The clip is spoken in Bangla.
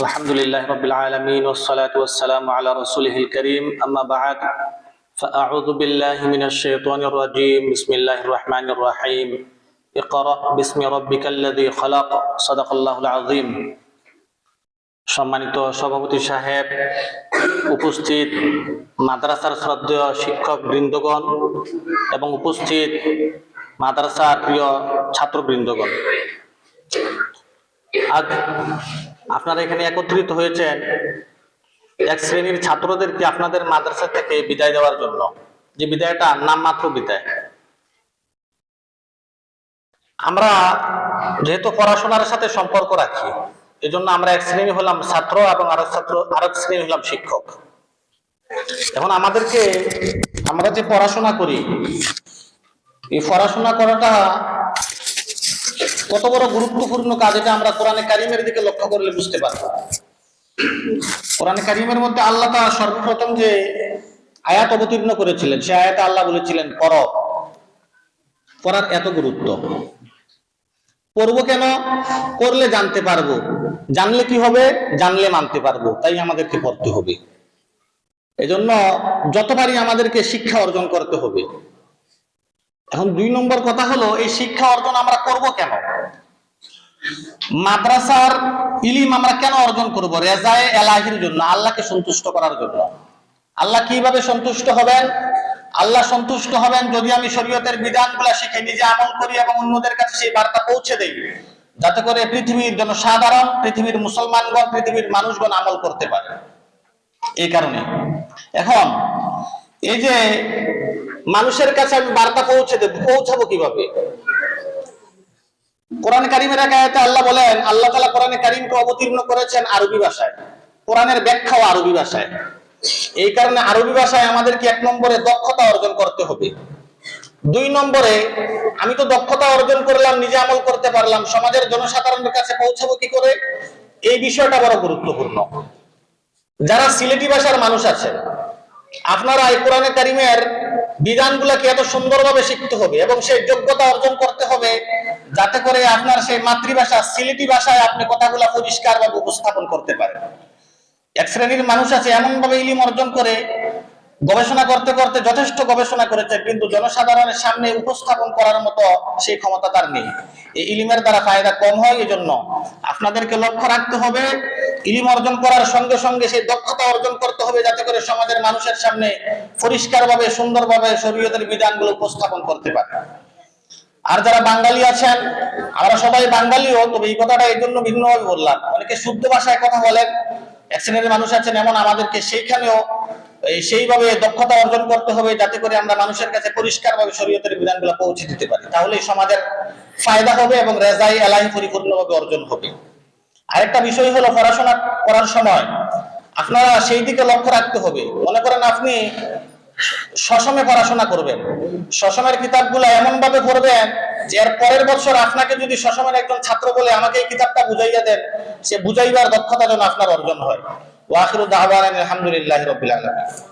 الحمد لله رب العالمين والصلاة والسلام على رسوله الكريم أما بعد فأعوذ بالله من الشيطان الرجيم بسم الله الرحمن الرحيم اقرأ باسم ربك الذي خلق صدق الله العظيم সম্মানিত সভাপতি সাহেব উপস্থিত মাদ্রাসার শ্রদ্ধেয় শিক্ষক বৃন্দগণ এবং উপস্থিত মাদ্রাসার প্রিয় ছাত্রবৃন্দগণ আজ আপনারা এখানে একত্রিত হয়েছেন এক শ্রেণির ছাত্রদেরকে আপনাদের মাদ্রাসা থেকে বিদায় দেওয়ার জন্য। যে বিদায়টা নামমাত্র বিদায়। আমরা যেহেতু পড়াশোনার সাথে সম্পর্ক রাখি, এজন্য আমরা এক শ্রেণি হলাম ছাত্র এবং আরেক ছাত্র, আরেক শ্রেণি হলাম শিক্ষক। এখন আমাদেরকে আমরা যে পড়াশোনা করি, এই পড়াশোনা করাটা কত বড় গুরুত্বপূর্ণ কাজ এটা আমরা কোরআনে কারিমের দিকে লক্ষ্য করলে বুঝতে পারব। কোরআনে কারিমের মধ্যে আল্লাহ তা সর্বপ্রথম যে আয়াত অবতীর্ণ করেছিলেন, সে আয়াত আল্লাহ বলেছিলেন পর পড়ার এত গুরুত্ব। পড়ব কেন? করলে জানতে পারব। জানলে কি হবে? জানলে মানতে পারব। তাই আমাদেরকে পড়তে হবে। এজন্য যতবারই আমাদেরকে শিক্ষা অর্জন করতে হবে এখন দুই নম্বর কথা হলো, এই শিক্ষা অর্জন আমরা করব কেন? মাদ্রাসার ইলিম আমরা কেন অর্জন করব? রেজায়ে এলাহির জন্য, আল্লাহকে সন্তুষ্ট করার জন্য। আল্লাহ কীভাবে সন্তুষ্ট হবেন? আল্লাহ সন্তুষ্ট হবেন যদি আমি শরীয়তের বিধানগুলা শিখে নিজে আমল করি এবং অন্যদের কাছে সেই বার্তা পৌঁছে দেই। যাতে করে পৃথিবীর জন্য সাধারণ পৃথিবীর মুসলমানগণ, পৃথিবীর মানুষগণ আমল করতে পারে। এই কারণে। এখন, এই যে মানুষের কাছে আমি বার্তা পৌঁছে দেব, পৌঁছাবো কীভাবে? কোরআন কারিমের এক আয়াতে আল্লাহ বলেন, আল্লাহ তালা কোরআনে কারিমকে অবতীর্ণ করেছেন আরবি ভাষায়। কোরআনের ব্যাখ্যাও আরবি ভাষায়। এই কারণে আরবি ভাষায় আমাদেরকে এক নম্বরে দক্ষতা অর্জন করতে হবে। দুই নম্বরে, আমি তো দক্ষতা অর্জন করলাম, নিজে আমল করতে পারলাম, সমাজের জনসাধারণের কাছে পৌঁছাবো কি করে? এই বিষয়টা বড় গুরুত্বপূর্ণ। যারা সিলেটি ভাষার মানুষ আছেন, আপনারা এই কোরআনে কারিমের বিধানগুলোকে এত সুন্দরভাবে শিখতে হবে এবং সেই যোগ্যতা অর্জন করতে হবে যাতে করে আপনার সেই মাতৃভাষা, সিলেটি ভাষায় আপনি কথাগুলো পরিষ্কারভাবে উপস্থাপন করতে পারেন। এক শ্রেণির মানুষ আছে, এমনভাবে ইলিম অর্জন করে গবেষণা করতে করতে যথেষ্ট গবেষণা করেছে, কিন্তু জনসাধারণের সামনে উপস্থাপন করার মতো সেই ক্ষমতা তার নেই। এই ইলিমের দ্বারা ফায়দা কম হয় এই জন্য আপনাদেরকে লক্ষ্য রাখতে হবে, ইলিম অর্জন করার সঙ্গে সঙ্গে সেই দক্ষতা অর্জন করতে হবে, যাতে করে সমাজের মানুষের সামনে পরিষ্কারভাবে, সুন্দরভাবে শরীয়তের বিধানগুলো উপস্থাপন করতে পারে। আর যারা বাঙালি আছেন, আমরা সবাই বাঙালিও, তবে এই কথাটা এই জন্য ভিন্নভাবে বললাম। অনেকে শুদ্ধ ভাষায় কথা বলেন, এক শ্রেণির মানুষ আছেন এমন আমাদেরকে সেইখানেও সেইভাবে দক্ষতা অর্জন করতে হবে যাতে করে আমরা মানুষের কাছে পরিষ্কারভাবে শরীয়তের বিধানগুলো পৌঁছে দিতে পারি। তাহলে সমাজের ফায়দা হবে এবং রেজাই এলাই পরিপূর্ণভাবে অর্জন হবে। আরেকটা বিষয় হলো পড়াশোনা করার সময়। আপনারা সেই দিকে লক্ষ্য রাখতে হবে। মনে করেন আপনি সসমে পড়াশোনা করবেন। সসমের কিতাবগুলো এমন ভাবে পড়বেন যে এর পরের বছর আপনাকে যদি সসমের একজন ছাত্র বলে আমাকে এই কিতাবটা বুঝাইয়া দেন, সে বুঝাইবার দক্ষতা যেন আপনার অর্জন হয়। வாஹிரு தாவான அலமதுல்லாஹி ரபில் ஆலமின்